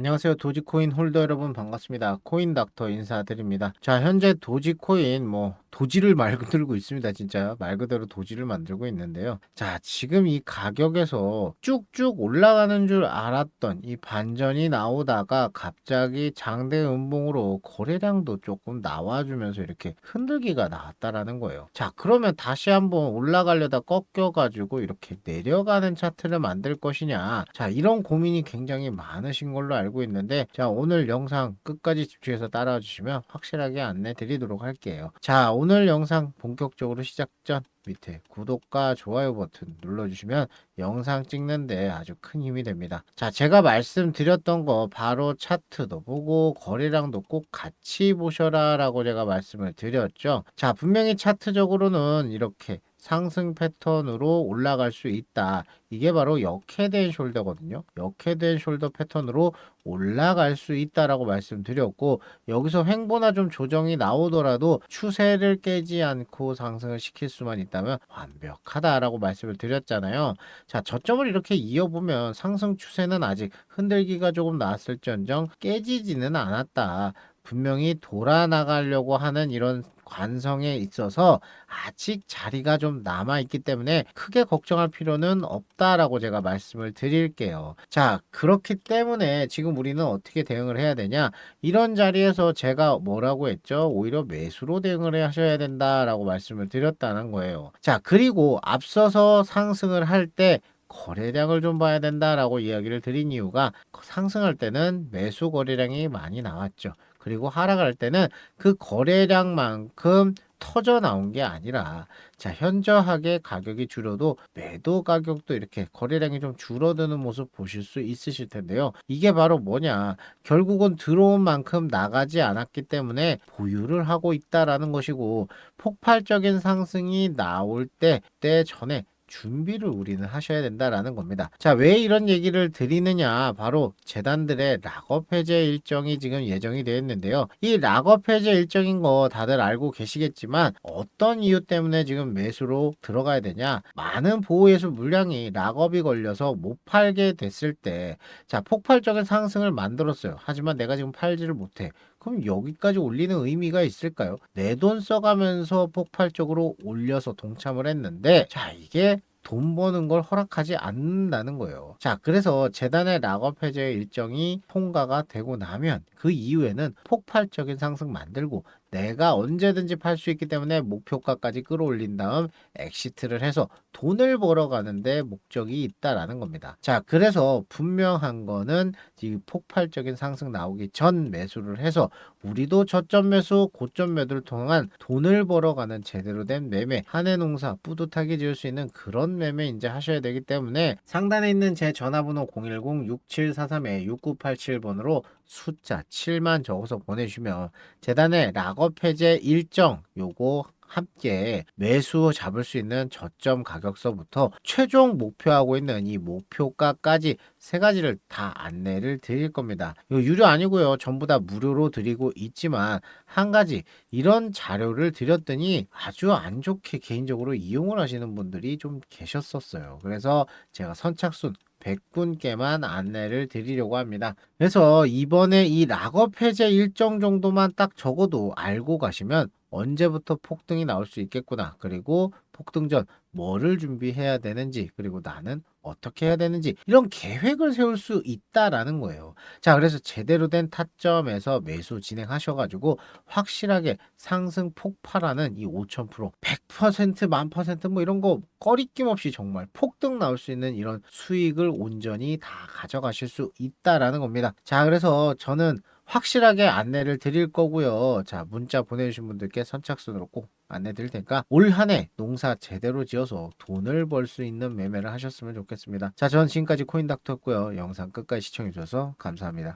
안녕하세요. 도지코인 홀더 여러분 반갑습니다. 코인 닥터 인사드립니다. 자, 현재 도지코인 뭐 도지를 만들고 있습니다. 진짜 말 그대로 도지를 만들고 있는데요. 자, 지금 이 가격에서 쭉쭉 올라가는 줄 알았던 이 반전이 나오다가 갑자기 장대 음봉으로 거래량도 조금 나와주면서 이렇게 흔들기가 나왔다라는 거예요. 자, 그러면 다시 한번 올라가려다 꺾여가지고 이렇게 내려가는 차트를 만들 것이냐. 자, 이런 고민이 굉장히 많으신 걸로 알고 있는데, 자, 오늘 영상 끝까지 집중해서 따라와 주시면 확실하게 안내 드리도록 할게요. 자, 오늘 영상 본격적으로 시작 전 밑에 구독과 좋아요 버튼 눌러주시면 영상 찍는데 아주 큰 힘이 됩니다. 자, 제가 말씀드렸던 거 바로 차트도 보고 거래량도 꼭 같이 보셔라 라고 제가 말씀을 드렸죠. 자, 분명히 차트적으로는 이렇게 상승 패턴으로 올라갈 수 있다. 이게 바로 역해된 숄더거든요. 역해된 숄더 패턴으로 올라갈 수 있다라고 말씀드렸고 여기서 횡보나 좀 조정이 나오더라도 추세를 깨지 않고 상승을 시킬 수만 있다면 완벽하다라고 말씀을 드렸잖아요. 자, 저점을 이렇게 이어보면 상승 추세는 아직 흔들기가 조금 나왔을지언정 깨지지는 않았다. 분명히 돌아나가려고 하는 이런 관성에 있어서 아직 자리가 좀 남아있기 때문에 크게 걱정할 필요는 없다라고 제가 말씀을 드릴게요. 자, 그렇기 때문에 지금 우리는 어떻게 대응을 해야 되냐? 이런 자리에서 제가 뭐라고 했죠? 오히려 매수로 대응을 하셔야 된다라고 말씀을 드렸다는 거예요. 자, 그리고 앞서서 상승을 할때 거래량을 좀 봐야 된다라고 이야기를 드린 이유가 상승할 때는 매수 거래량이 많이 나왔죠. 그리고 하락할 때는 그 거래량만큼 터져 나온 게 아니라 자 현저하게 가격이 줄어도 매도 가격도 이렇게 거래량이 좀 줄어드는 모습 보실 수 있으실 텐데요. 이게 바로 뭐냐 결국은 들어온 만큼 나가지 않았기 때문에 보유를 하고 있다라는 것이고 폭발적인 상승이 나올 때 때 전에 준비를 우리는 하셔야 된다라는 겁니다. 자, 왜 이런 얘기를 드리느냐? 바로 재단들의 락업 해제 일정이 지금 예정이 되어 있는데요. 이 락업 해제 일정인 거 다들 알고 계시겠지만 어떤 이유 때문에 지금 매수로 들어가야 되냐? 많은 보호예수 물량이 락업이 걸려서 못 팔게 됐을 때 자, 폭발적인 상승을 만들었어요. 하지만 내가 지금 팔지를 못해. 그럼 여기까지 올리는 의미가 있을까요? 내 돈 써가면서 폭발적으로 올려서 동참을 했는데, 자, 이게 돈 버는 걸 허락하지 않는다는 거예요. 자, 그래서 재단의 락업 해제 일정이 통과가 되고 나면 그 이후에는 폭발적인 상승 만들고 내가 언제든지 팔 수 있기 때문에 목표가까지 끌어올린 다음 엑시트를 해서 돈을 벌어 가는데 목적이 있다라는 겁니다. 자, 그래서 분명한 거는 이 폭발적인 상승 나오기 전 매수를 해서 우리도 저점 매수, 고점 매도를 통한 돈을 벌어 가는 제대로 된 매매, 한해 농사 뿌듯하게 지을 수 있는 그런 매매 이제 하셔야 되기 때문에 상단에 있는 제 전화번호 010-6743-6987번으로 숫자 7만 적어서 보내주시면 재단의 락업 해제 일정 요거 함께 매수 잡을 수 있는 저점 가격서부터 최종 목표하고 있는 이 목표가까지 세 가지를 다 안내를 드릴 겁니다. 유료 아니고요. 전부 다 무료로 드리고 있지만 한 가지 이런 자료를 드렸더니 아주 안 좋게 개인적으로 이용을 하시는 분들이 좀 계셨었어요. 그래서 제가 선착순 100분께만 안내를 드리려고 합니다. 그래서 이번에 이 락업 해제 일정 정도만 딱 적어도 알고 가시면 언제부터 폭등이 나올 수 있겠구나. 그리고 폭등 전 뭐를 준비해야 되는지, 그리고 나는 어떻게 해야 되는지, 이런 계획을 세울 수 있다라는 거예요. 자, 그래서 제대로 된 타점에서 매수 진행하셔가지고 확실하게 상승 폭발하는 이 5000%, 100%, 만 퍼센트 뭐 이런 거 꺼리낌 없이 정말 폭등 나올 수 있는 이런 수익을 온전히 다 가져가실 수 있다라는 겁니다. 자, 그래서 저는 확실하게 안내를 드릴 거고요. 자, 문자 보내주신 분들께 선착순으로 꼭 안내 드릴 테니까 올 한 해 농사 제대로 지어서 돈을 벌 수 있는 매매를 하셨으면 좋겠습니다. 자, 전 지금까지 코인닥터였고요. 영상 끝까지 시청해 주셔서 감사합니다.